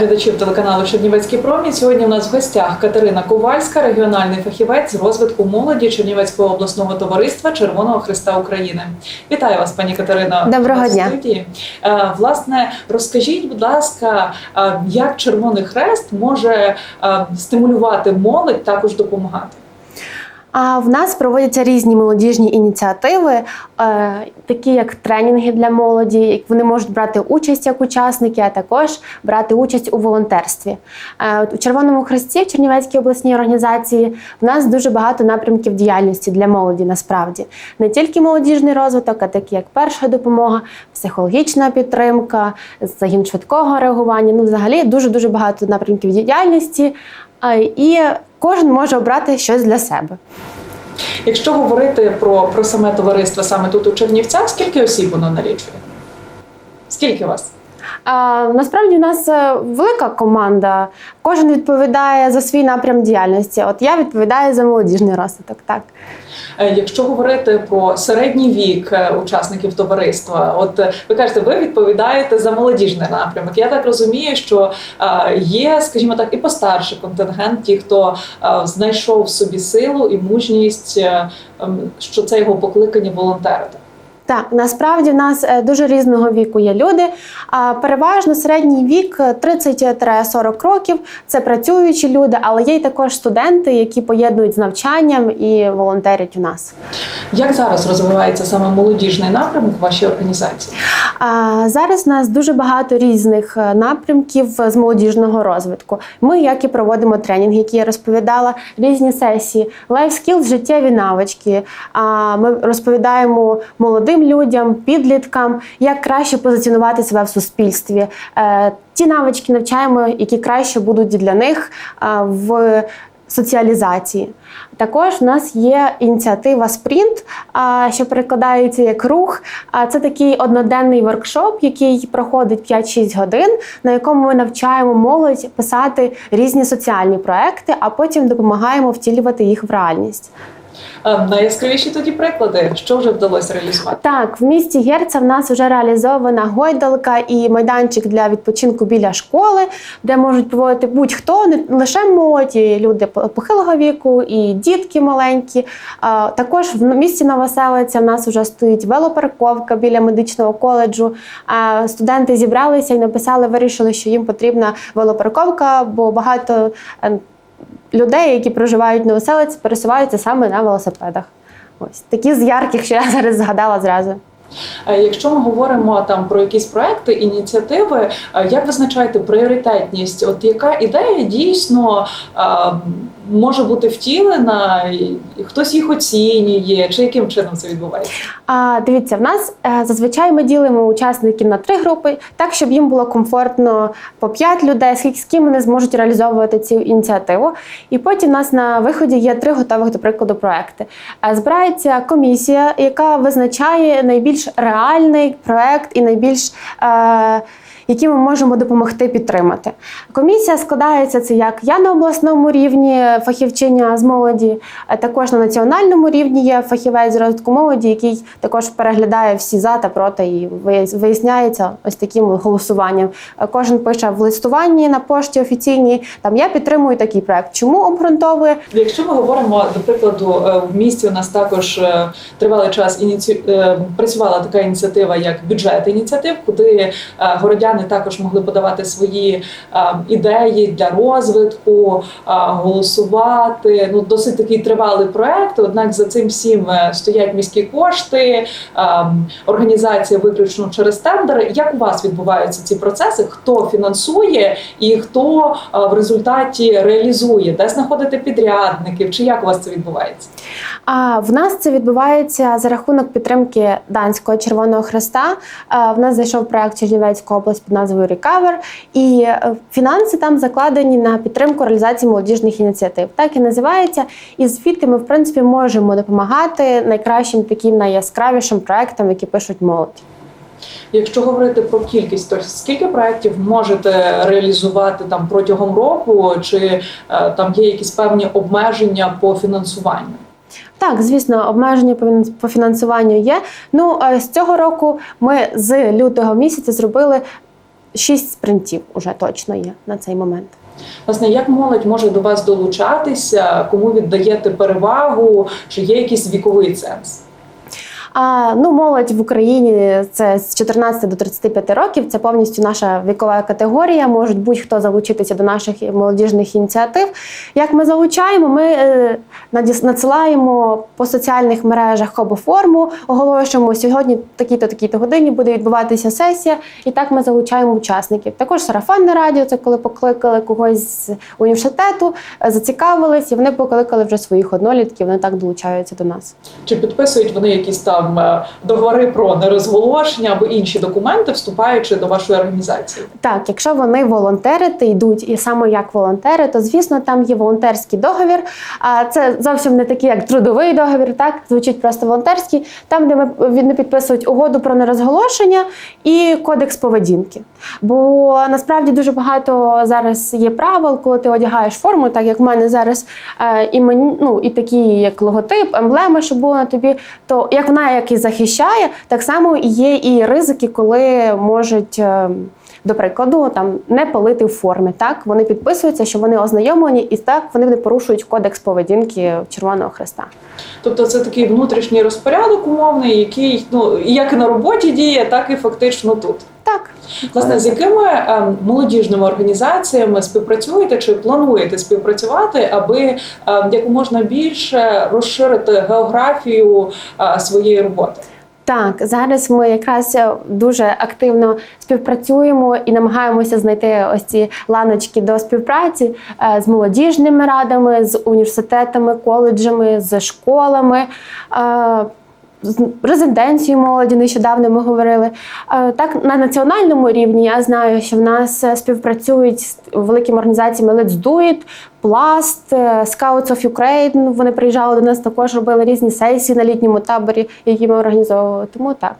глядачів телеканалу Чернівецький промінь. Сьогодні у нас в гостях Катерина Ковальська, регіональний фахівець з розвитку молоді Чернівецького обласного товариства Червоного Христа України. Вітаю вас, пані Катерина. Доброго дня. студії. Е, Власне, розкажіть, будь ласка, е, як Червоний Хрест може е, стимулювати молодь, також допомагати? А в нас проводяться різні молодіжні ініціативи, е, такі як тренінги для молоді. Вони можуть брати участь як учасники, а також брати участь у волонтерстві. Е, У Червоному Хресті в Чернівецькій обласній організації в нас дуже багато напрямків діяльності для молоді. Насправді не тільки молодіжний розвиток, а такі як перша допомога, психологічна підтримка, загін швидкого реагування. Ну, взагалі, дуже дуже багато напрямків діяльності. І кожен може обрати щось для себе. Якщо говорити про, про саме товариство саме тут у Чернівцях, скільки осіб воно налічує? Скільки вас? А, насправді в нас е, велика команда. Кожен відповідає за свій напрям діяльності. От я відповідаю за молодіжний розвиток. Так Е, Якщо говорити про середній вік е, учасників товариства, от ви кажете, ви відповідаєте за молодіжний напрямок. Я так розумію, що є, скажімо так, і постарший контингент, ті, хто знайшов собі силу і мужність, ем, що це його покликання волонтерити. Так насправді в нас е, дуже різного віку є люди. Переважно середній вік е, 30-40 років. Це працюючі люди, але є й також студенти, які поєднують з навчанням і волонтерять у нас. Як зараз розвивається саме молодіжний напрямок в вашій організації? Зараз у нас дуже багато різних е, напрямків з молодіжного розвитку. Ми, як і проводимо тренінги, які я розповідала, різні сесії, skills, життєві навички. Ми розповідаємо молодим людям, підліткам, як краще позиціонувати себе в суспільстві. Е, Ті навички навчаємо, які краще будуть для них е, в соціалізації. Також в нас є ініціатива Спринт, що перекладається як рух. Це такий одноденний воркшоп, який проходить 5-6 годин, на якому ми навчаємо молодь писати різні соціальні проекти, а потім допомагаємо втілювати їх в реальність. Е, Найяскравіші тоді приклади, що вже вдалося реалізувати? Так, в місті Герця в нас вже реалізована гойдалка і майданчик для відпочинку біля школи, де можуть проводити будь-хто, не лише молоді, люди по- похилого віку і дітки маленькі. Також в місті Новоселиця в нас вже стоїть велопарковка біля медичного коледжу. Студенти зібралися і написали, вирішили, що їм потрібна велопарковка, бо багато е, людей, які проживають на Новоселиці, пересуваються саме на велосипедах. Ось такі з ярких, що я зараз згадала зразу. Е, Якщо ми говоримо там про якісь проекти, ініціативи, е, як визначаєте пріоритетність? От яка ідея дійсно е, може бути втілена, і хтось їх оцінює, чи яким чином це відбувається? А дивіться, в нас е, зазвичай ми ділимо учасників на три групи, так щоб їм було комфортно по п'ять людей, скільки з ким вони зможуть реалізовувати цю ініціативу. І потім у нас на виході є три готових, до прикладу, проекти. Е, Збирається комісія, яка визначає найбільш реальний проект і найбільш. Е, які ми можемо допомогти підтримати. Комісія складається це як я на обласному рівні, фахівчиня з молоді, а також на національному рівні є фахівець з розвитку молоді, який також переглядає всі за та проти і виясняється ось таким голосуванням. Е, Кожен пише в листуванні на пошті офіційній. Там я підтримую такий проект. Чому обґрунтовує? Якщо ми говоримо, до прикладу, е, в місті у нас також е, тривалий час ініці... е, працювала така ініціатива, як бюджет ініціатив, куди е, городяни також могли подавати свої ідеї для розвитку, голосувати. Ну досить такий тривалий проект. Однак за цим всім е, стоять міські кошти, організація виключно через тендери. Як у вас відбуваються ці процеси? Хто фінансує і хто в результаті реалізує, де знаходити підрядників, чи як у вас це відбувається? А в нас це відбувається за рахунок підтримки Данського Червоного Хреста. В нас зайшов проект Чернівецька область під назвою Recover, і е, фінанси там закладені на підтримку реалізації молодіжних ініціатив. Так і називається. І звідти ми, в принципі, можемо допомагати найкращим таким найяскравішим проектам, які пишуть молодь. Якщо говорити про кількість, то скільки проєктів можете реалізувати там протягом року, чи е, там є якісь певні обмеження по фінансуванню? Так, звісно, обмеження по фінансуванню є. Ну е, з цього року ми з лютого місяця зробили шість спринтів уже точно є на цей момент. Власне, як молодь може до вас долучатися, кому віддаєте перевагу, чи є якийсь віковий ценз? А ну, молодь в Україні це з 14 до 35 років. Це повністю наша вікова категорія. Можуть будь-хто залучитися до наших молодіжних ініціатив. Як ми залучаємо, ми е, надсилаємо по соціальних мережах хобоформу, оголошуємо сьогодні такі-то такі-то годині буде відбуватися сесія, і так ми залучаємо учасників. Також сарафанне радіо, це коли покликали когось з університету, е, зацікавились, і вони покликали вже своїх однолітків. Вони так долучаються до нас. Чи підписують вони якісь там е, договори про нерозголошення або інші документи, вступаючи до вашої організації? Так, якщо вони волонтерити йдуть і саме як волонтери, то звісно там є волонтерський договір. А це зовсім не такий, як трудовий договір, так звучить просто волонтерський, там, де ми вони підписують угоду про нерозголошення і кодекс поведінки. Бо насправді дуже багато зараз є правил, коли ти одягаєш форму, так як в мене зараз е, і мені, ну і такі, як логотип, емблеми, що було на тобі, то як вона як і захищає, так само є і ризики, коли можуть. е, до прикладу, там не палити в формі. Так вони підписуються, що вони ознайомлені, і так вони не порушують кодекс поведінки Червоного Хреста. Тобто це такий внутрішній розпорядок умовний, який ну і як на роботі діє, так і фактично тут. Так, Власне, з якими ем, молодіжними організаціями співпрацюєте чи плануєте співпрацювати, аби ем, якомога більше розширити географію е, своєї роботи? Так, зараз ми якраз е, дуже активно співпрацюємо і намагаємося знайти ось ці ланочки до співпраці е, з молодіжними радами, з університетами, коледжами, з школами. З резиденцією молоді нещодавно ми говорили. Е, Так, на національному рівні я знаю, що в нас е, співпрацюють з великими організаціями Let's Do It, Пласт, е, Scouts of Ukraine. Вони приїжджали до нас також, робили різні сесії на літньому таборі, які ми організовували. Тому так.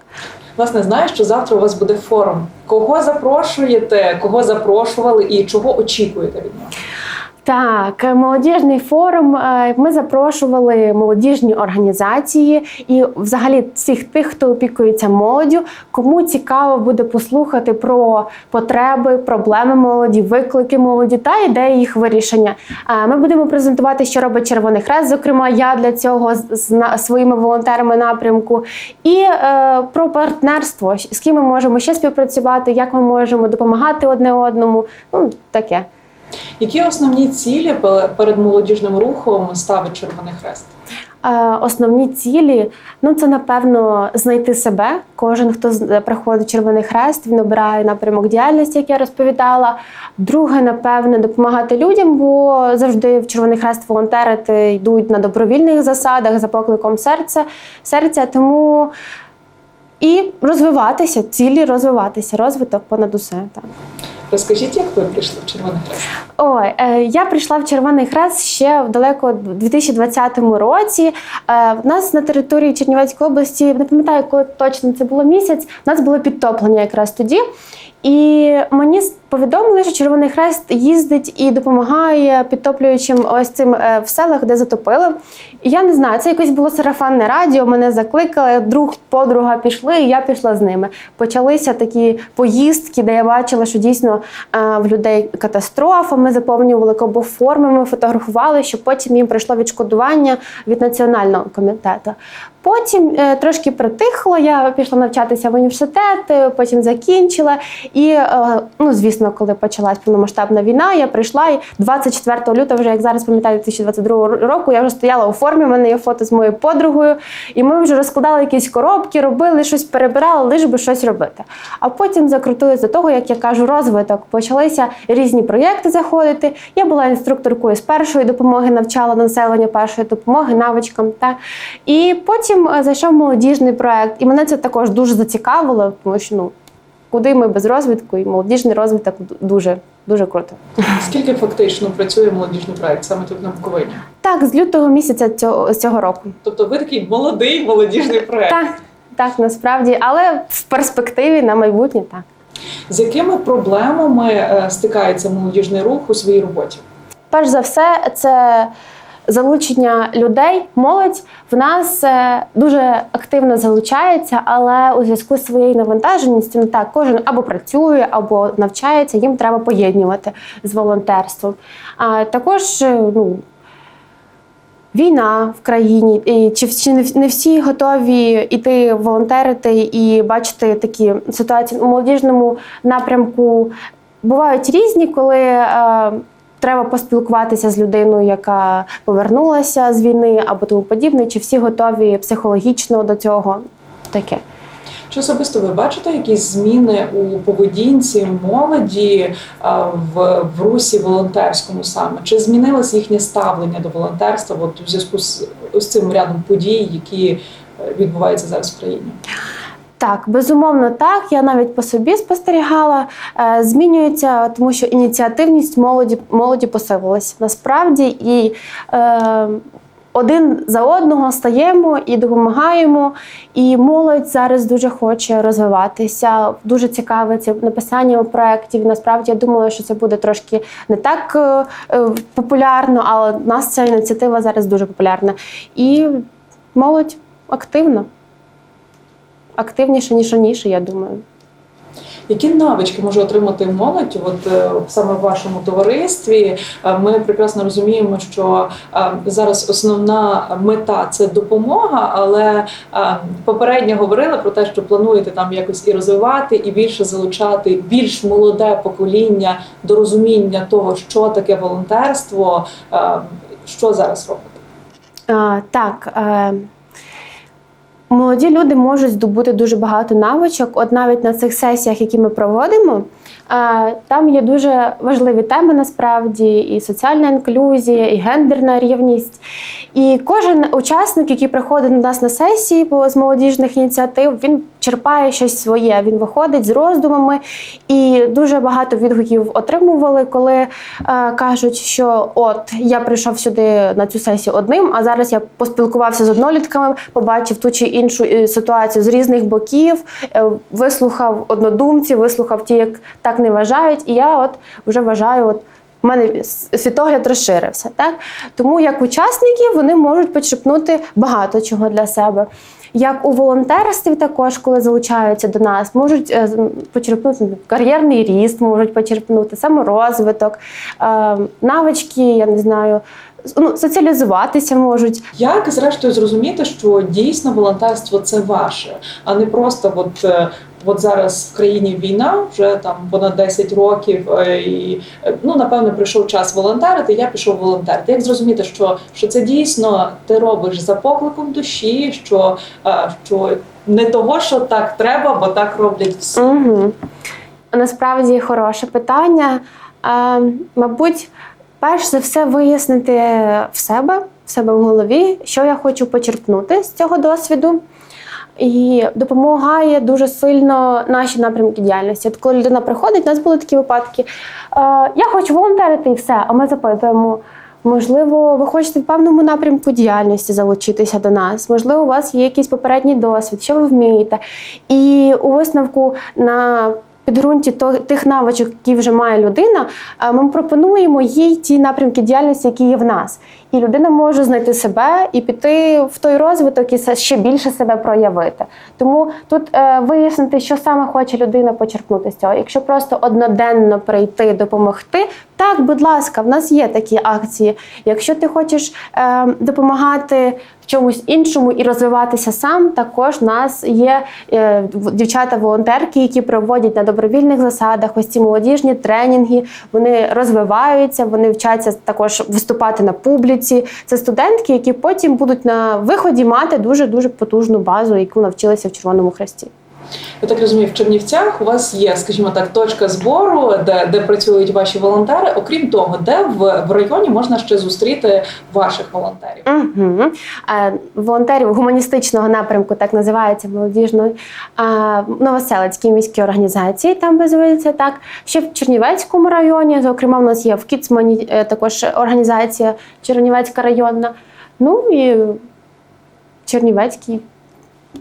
Власне, знаю, що завтра у вас буде форум. Кого запрошуєте, кого запрошували і чого очікуєте від нього? Так, е, молодіжний форум. е, Ми запрошували молодіжні організації і, взагалі, всіх тих, хто опікується молоддю, кому цікаво буде послухати про потреби, проблеми молоді, виклики молоді та ідеї їх вирішення. Е, Ми будемо презентувати, що робить Червоний Хрест. Зокрема, я для цього з своїми волонтерами напрямку, і про партнерство, з ким ми можемо ще співпрацювати, як ми можемо допомагати одне одному. Ну таке. Які основні цілі пе- перед молодіжним рухом ставить Червоний Хрест? Е, Основні цілі ну це напевно знайти себе. Кожен, хто приходить Червоний Хрест, він обирає напрямок діяльності, як я розповідала. Друге, напевне, допомагати людям, бо завжди в Червоний Хрест волонтерити йдуть на добровільних засадах за покликом серця. серця. Тому і розвиватися, цілі розвиватися, розвиток понад усе. Так. Розкажіть, як ви прийшли в Червоний Хрест? Ой, е, я прийшла в Червоний Хрест ще в далеко в 2020 році. Е, в нас на території Чернівецької області, не пам'ятаю, коли точно це було місяць. У нас було підтоплення якраз тоді. І мені повідомили, що Червоний Хрест їздить і допомагає підтоплюючим ось цим е, в селах, де затопили. І я не знаю, це якось було сарафанне радіо. Мене закликали, друг, подруга пішли, і я пішла з ними. Почалися такі поїздки, де я бачила, що дійсно е, в людей катастрофа. Ми заповнювали форми, ми фотографували, щоб потім їм прийшло відшкодування від національного комітету. Потім е, трошки притихло. Я пішла навчатися в університет, потім закінчила. І ну, звісно, коли почалась повномасштабна війна, я прийшла і 24 лютого, вже як зараз пам'ятаю, 2022 року, я вже стояла у формі. У мене є фото з моєю подругою, і ми вже розкладали якісь коробки, робили щось, перебирали, лиш би щось робити. А потім закрутились до того, як я кажу, розвиток. Почалися різні проєкти заходити. Я була інструкторкою з першої допомоги, навчала населення першої допомоги, навичкам. Та і потім е, зайшов молодіжний проект, і мене це також дуже зацікавило, тому що ну куди ми без розвитку, і молодіжний розвиток дуже дуже круто. Скільки фактично працює молодіжний проект саме тут на Буковині? Так, з лютого місяця цього, цього року. Тобто ви такий молодий молодіжний проект. Так, так, насправді, але в перспективі на майбутнє так. З якими проблемами е, стикається молодіжний рух у своїй роботі? Перш за все, це залучення людей, молодь в нас е, дуже активно залучається, але у зв'язку з своєю навантаженістю, ну так, кожен або працює, або навчається, їм треба поєднувати з волонтерством. А також е, ну, війна в країні, і чи, чи не всі готові іти волонтерити і бачити такі ситуації у молодіжному напрямку. Бувають різні, коли е, треба поспілкуватися з людиною, яка повернулася з війни або тому подібне, чи всі готові психологічно до цього таке. Чи особисто ви бачите якісь зміни у поведінці молоді в, в русі волонтерському саме? Чи змінилось їхнє ставлення до волонтерства от, у зв'язку з, з цим рядом подій, які е, відбуваються зараз в країні? Так, безумовно, так. Я навіть по собі спостерігала. Е, Змінюється, тому що ініціативність молоді молоді посилилась насправді, і е, один за одного стаємо і допомагаємо. І молодь зараз дуже хоче розвиватися, дуже цікавиться написанням проєктів. Насправді я думала, що це буде трошки не так е, е, популярно, але в нас ця ініціатива зараз дуже популярна. І молодь активна активніше, ніж раніше, я думаю. Які навички може отримати молодь? От е, саме в вашому товаристві Е, ми прекрасно розуміємо, що е, зараз основна мета це допомога, але попередньо говорили про те, що плануєте там якось і розвивати, і більше залучати більш молоде покоління до розуміння того, що таке волонтерство. Що зараз робите? А, так. Е, молоді люди можуть здобути дуже багато навичок. От навіть на цих сесіях, які ми проводимо, там є дуже важливі теми насправді: і соціальна інклюзія, і гендерна рівність. І кожен учасник, який приходить до нас на сесії з молодіжних ініціатив, він черпає щось своє. Він виходить з роздумами, і дуже багато відгуків отримували, коли е, кажуть, що от я прийшов сюди на цю сесію одним, а зараз я поспілкувався з однолітками, побачив ту чи іншу е, ситуацію з різних боків, е, вислухав однодумців, вислухав ті, як так не вважають, і я от вже вважаю, от. У мене світогляд розширився, так тому як учасники вони можуть почерпнути багато чого для себе. Як у волонтерстві, також коли залучаються до нас, можуть е, почерпнути кар'єрний ріст, можуть почерпнути саморозвиток, е, навички, я не знаю, ну, соціалізуватися можуть. Як зрештою зрозуміти, що дійсно волонтерство це ваше, а не просто от, е, от зараз в країні війна, вже там понад 10 років, е, і е, ну напевно прийшов час волонтерити. Я пішов волонтерити. Як зрозуміти, що, що це дійсно ти робиш за покликом душі, що, е, що не того, що так треба, бо так роблять всі. Угу. Насправді хороше питання. Е, мабуть, перш за все вияснити в себе, в себе в голові, що я хочу почерпнути з цього досвіду. І допомагає дуже сильно наші напрямки діяльності. От коли людина приходить, у нас були такі випадки. Е, я хочу волонтерити і все. А ми запитуємо. Можливо, ви хочете в певному напрямку діяльності залучитися до нас. Можливо, у вас є якийсь попередній досвід, що ви вмієте. І у висновку на підґрунті тих навичок, які вже має людина, е, ми пропонуємо їй ті напрямки діяльності, які є в нас. І людина може знайти себе і піти в той розвиток і ще більше себе проявити. Тому тут е, вияснити, що саме хоче людина почерпнути з цього. Якщо просто одноденно прийти, допомогти, так, будь ласка, в нас є такі акції. Якщо ти хочеш е, допомагати чомусь іншому і розвиватися сам, також в нас є е, дівчата-волонтерки, які проводять на добровільних засадах ось ці молодіжні тренінги. Вони розвиваються, вони вчаться також виступати на публіці. Це студентки, які потім будуть на виході мати дуже дуже потужну базу, яку навчилися в Червоному Хресті. Я так розумію, в Чернівцях у вас є, скажімо так, точка збору, де, де працюють ваші волонтери. Окрім того, де в, в районі можна ще зустріти ваших волонтерів. Угу. Волонтерів гуманістичного напрямку, так називається молодіжної а, Новоселицькій міській організації, там базується так. Ще в Чернівецькому районі, зокрема, в нас є в Кіцмані е, також організація Чернівецька районна. Ну і в Чернівецькій.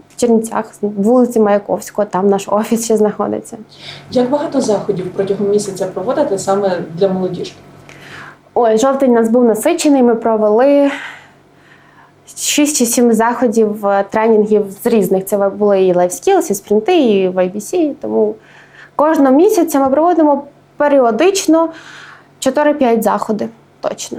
В Чернівцях, вулиці Маяковського, там наш офіс ще знаходиться. Як багато заходів протягом місяця проводите саме для молодіжки? Ой, жовтень у нас був насичений. Ми провели 6 чи 7 заходів е, тренінгів з різних. Це були і Life Skills, і спринти, і в IBC. Тому кожного місяця ми проводимо періодично 4-5 заходи. Точно.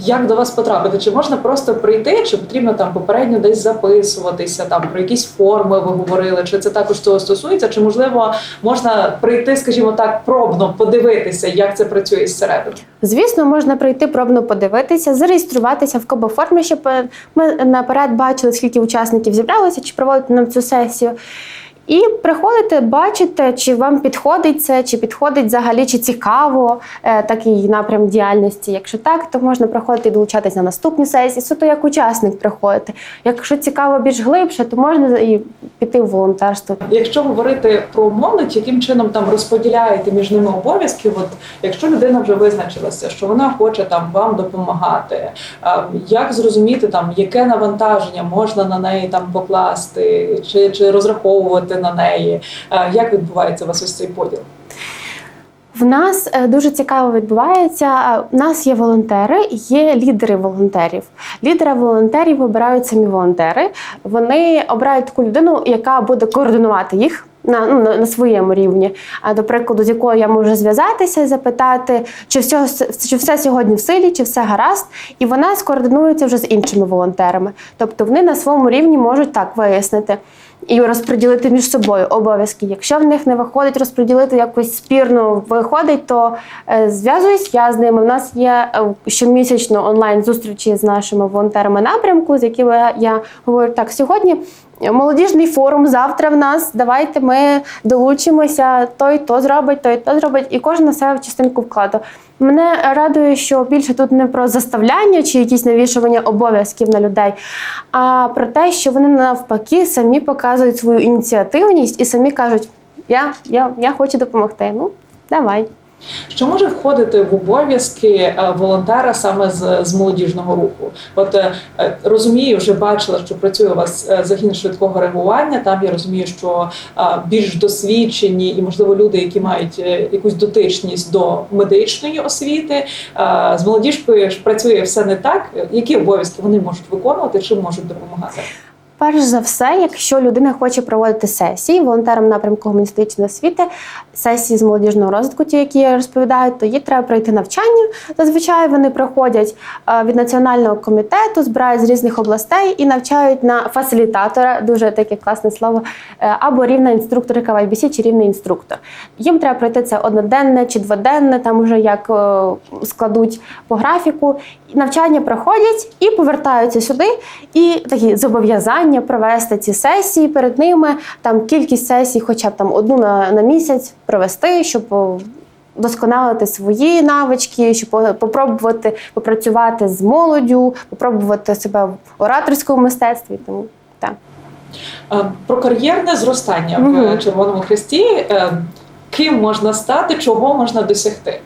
Як до вас потрапити? Чи можна просто прийти, чи потрібно там попередньо десь записуватися, там про якісь форми ви говорили, чи це також цього стосується? Чи можливо можна прийти, скажімо так, пробно подивитися, як це працює зсередини? Звісно, можна прийти пробно подивитися, зареєструватися в кобоформі, щоб е, ми наперед бачили, скільки учасників зібралося, чи проводити нам цю сесію. І приходите, бачите, чи вам підходить це, чи підходить взагалі, чи цікаво е, такий напрям діяльності. Якщо так, то можна приходити і долучатись на наступні сесії. Суто як учасник приходити. Якщо цікаво більш глибше, то можна і піти в волонтерство. Якщо говорити про молодь, яким чином там розподіляєте між ними обов'язки? От якщо людина вже визначилася, що вона хоче там вам допомагати, як зрозуміти там, яке навантаження можна на неї там покласти, чи, чи розраховувати на неї? Як відбувається у вас ось цей поділ? В нас е, дуже цікаво відбувається. Е, У нас є волонтери, є лідери волонтерів. Лідера волонтерів обирають самі волонтери. Вони обирають таку людину, яка буде координувати їх. На, ну, на, на своєму рівні, а до прикладу, з якою я можу зв'язатися і запитати, чи все, чи все сьогодні в силі, чи все гаразд, і вона скоординується вже з іншими волонтерами. Тобто вони на своєму рівні можуть так вияснити і розподілити між собою обов'язки. Якщо в них не виходить розподілити якось спірно виходить, то е, зв'язуюсь я з ними. У нас є е, щомісячно онлайн зустрічі з нашими волонтерами напрямку, з якими я, я говорю так сьогодні. Молодіжний форум завтра в нас. Давайте ми долучимося. Той то зробить, той то зробить, і кожен на себе частинку вкладу. Мене радує, що більше тут не про заставляння чи якісь навішування обов'язків на людей, а про те, що вони навпаки самі показують свою ініціативність і самі кажуть: Я, я, я хочу допомогти. Ну, давай. Що може входити в обов'язки е, волонтера саме з, з молодіжного руху? От е, розумію, вже бачила, що працює у вас е, загін швидкого реагування. Там я розумію, що більш досвідчені і, можливо, люди, які мають якусь дотичність до медичної освіти. З молодіжкою ж працює все не так. Які обов'язки вони можуть виконувати, чим можуть допомагати? Перш за все, якщо людина хоче проводити сесії волонтерам напрямку гуманістичної освіти, сесії з молодіжного розвитку, ті, які я розповідаю, то їй треба пройти навчання. Зазвичай вони проходять е, від національного комітету, збирають з різних областей і навчають на фасилітатора, дуже таке класне слово, е, або рівна інструкторка в IBC чи рівний інструктор. Їм треба пройти це одноденне чи дводенне, там уже як е, складуть по графіку. Навчання проходять і повертаються сюди, і такі зобов'язання провести ці сесії перед ними. Там кількість сесій, хоча б там одну на, на місяць провести, щоб досконалити свої навички, щоб попробувати попрацювати з молоддю, попробувати себе в ораторському мистецтві. Тому так. Е, Про кар'єрне зростання в Червоному Хресті. Е, Ким можна стати, чого можна досягти?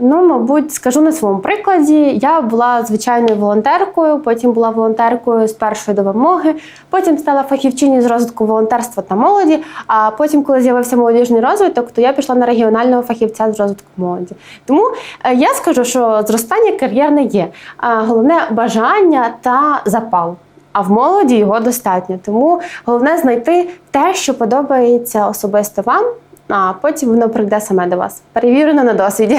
Ну, мабуть, скажу на своєму прикладі. Я була звичайною волонтеркою, потім була волонтеркою з першої допомоги, потім стала фахівчиною з розвитку волонтерства та молоді. А потім, коли з'явився молодіжний розвиток, то я пішла на регіонального фахівця з розвитку молоді. Тому е, я скажу, що зростання кар'єрне є. А головне бажання та запал. А в молоді його достатньо. Тому головне знайти те, що подобається особисто вам, а потім воно прийде саме до вас. Перевірено на досвіді.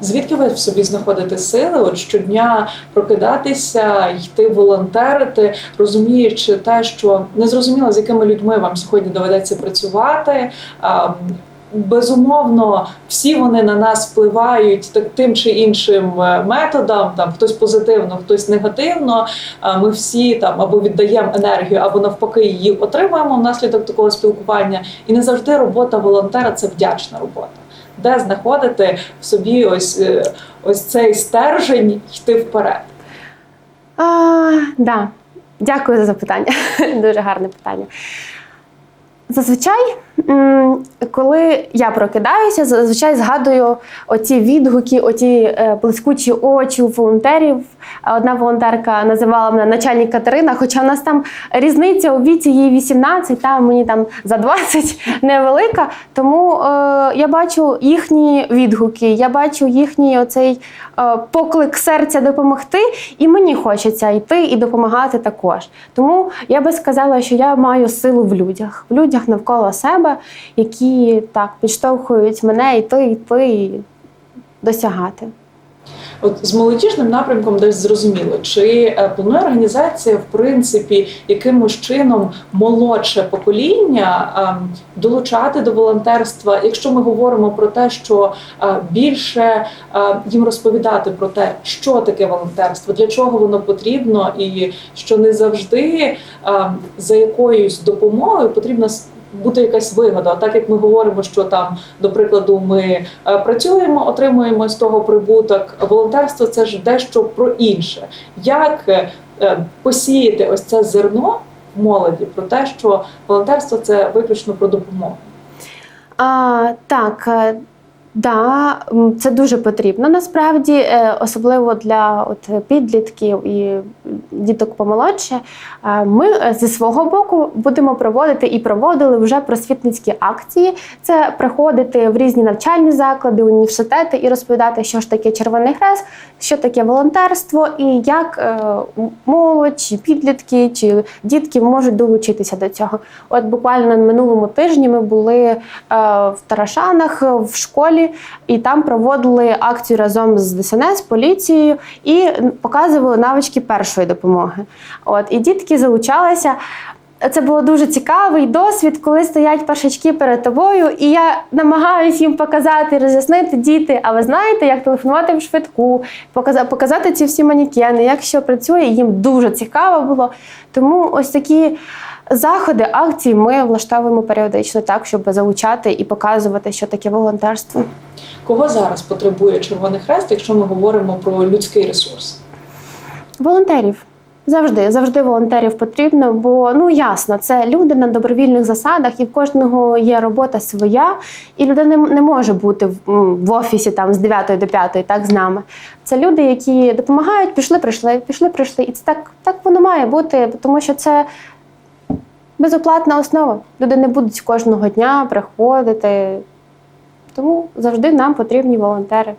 Звідки ви в собі знаходите сили? От щодня прокидатися, йти волонтерити, розуміючи те, що не зрозуміло, з якими людьми вам сьогодні доведеться працювати. Безумовно, всі вони на нас впливають так тим чи іншим е, методом. Там хтось позитивно, хтось негативно. Ми всі там або віддаємо енергію, або навпаки її отримуємо внаслідок такого спілкування. І не завжди робота волонтера це вдячна робота де знаходити в собі ось, е, ось цей стержень йти вперед. А, да. Дякую за запитання. Дуже гарне питання. Зазвичай Коли я прокидаюся, зазвичай згадую оці відгуки, оті е, блискучі очі у волонтерів. Одна волонтерка називала мене начальник Катерина, хоча в нас там різниця у віці їй 18, та мені там за 20 невелика. Тому е, я бачу їхні відгуки, я бачу їхній оцей е, поклик серця допомогти, і мені хочеться йти і допомагати також. Тому я би сказала, що я маю силу в людях, в людях навколо себе, які так підштовхують мене йти, йти і досягати. От з молодіжним напрямком десь зрозуміло, чи е, планує організація, в принципі, якимось чином молодше покоління ем, долучати до волонтерства, якщо ми говоримо про те, що е, більше е, їм розповідати про те, що таке волонтерство, для чого воно потрібно, і що не завжди ем, за якоюсь допомогою потрібно с- бути якась вигода. Так як ми говоримо, що там, до прикладу, ми е, працюємо, отримуємо з того прибуток. Волонтерство це ж дещо про інше. Як е, е, посіяти ось це зерно в молоді про те, що волонтерство це виключно про допомогу. А, так, да, це дуже потрібно насправді, е, особливо для от, підлітків і діток помолодше. Е, Ми е, зі свого боку будемо проводити і проводили вже просвітницькі акції. Це приходити в різні навчальні заклади, університети і розповідати, що ж таке Червоний Хрест, що таке волонтерство і як молодь, чи підлітки, чи дітки можуть долучитися до цього. От буквально на минулому тижні ми були в Тарашанах в школі, і там проводили акцію разом з ДСНС, поліцією і показували навички першої допомоги. От і дітки залучалися. Це було дуже цікавий досвід, коли стоять першачки перед тобою, і я намагаюся їм показати, роз'яснити діти. А ви знаєте, як телефонувати в швидку, показа- показати ці всі манікени, як що працює. Їм дуже цікаво було. Тому ось такі заходи, акції ми влаштовуємо періодично так, щоб залучати і показувати, що таке волонтерство. Кого зараз потребує Червоний Хрест, якщо ми говоримо про людський ресурс? Волонтерів. Завжди, завжди волонтерів потрібно, бо ну ясно, це люди на добровільних засадах, і в кожного є робота своя, і людина не- може бути в, в офісі там з 9 до 5, так з нами. Це люди, які допомагають, пішли, прийшли, пішли, прийшли. І це так, так воно має бути, тому що це безоплатна основа. Люди не будуть кожного дня приходити. Тому завжди нам потрібні волонтери.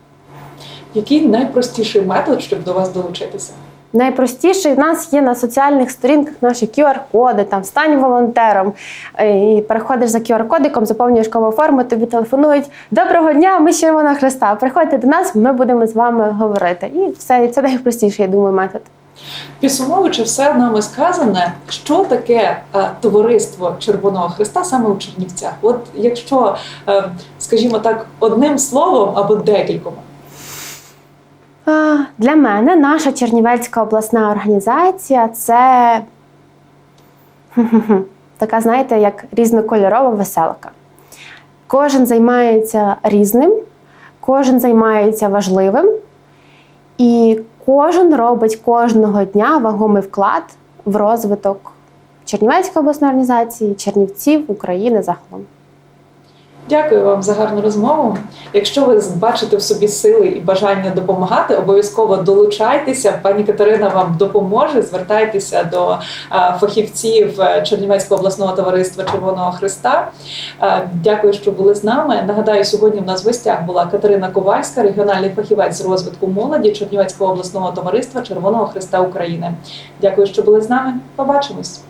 Який найпростіший метод, щоб до вас долучитися? Найпростіше в нас є на соціальних сторінках наші QR-коди, там стань волонтером. Е, І переходиш за QR-кодиком, заповнюєш кому форму, тобі телефонують. Доброго дня, ми з Червоного Христа. Приходьте до нас, ми будемо з вами говорити. І все, і це найпростіший, я думаю, метод. Підсумовуючи все нами сказане, що таке е, товариство Червоного Христа саме у Чернівцях? От якщо, е, скажімо так, одним словом або декількома. Для мене наша Чернівецька обласна організація це така, знаєте, як різнокольорова веселка. Кожен займається різним, кожен займається важливим, кожен робить кожного дня вагомий вклад в розвиток Чернівецької обласної організації, Чернівців, України загалом. Дякую вам за гарну розмову. Якщо ви бачите в собі сили і бажання допомагати, обов'язково долучайтеся. Пані Катерина вам допоможе. Звертайтеся до е, фахівців е, Чернівецького обласного товариства Червоного Христа. Е, Дякую, що були з нами. Нагадаю, сьогодні в нас в гостях була Катерина Ковальська, регіональний фахівець з розвитку молоді Чернівецького обласного товариства Червоного Христа України. Дякую, що були з нами. Побачимось.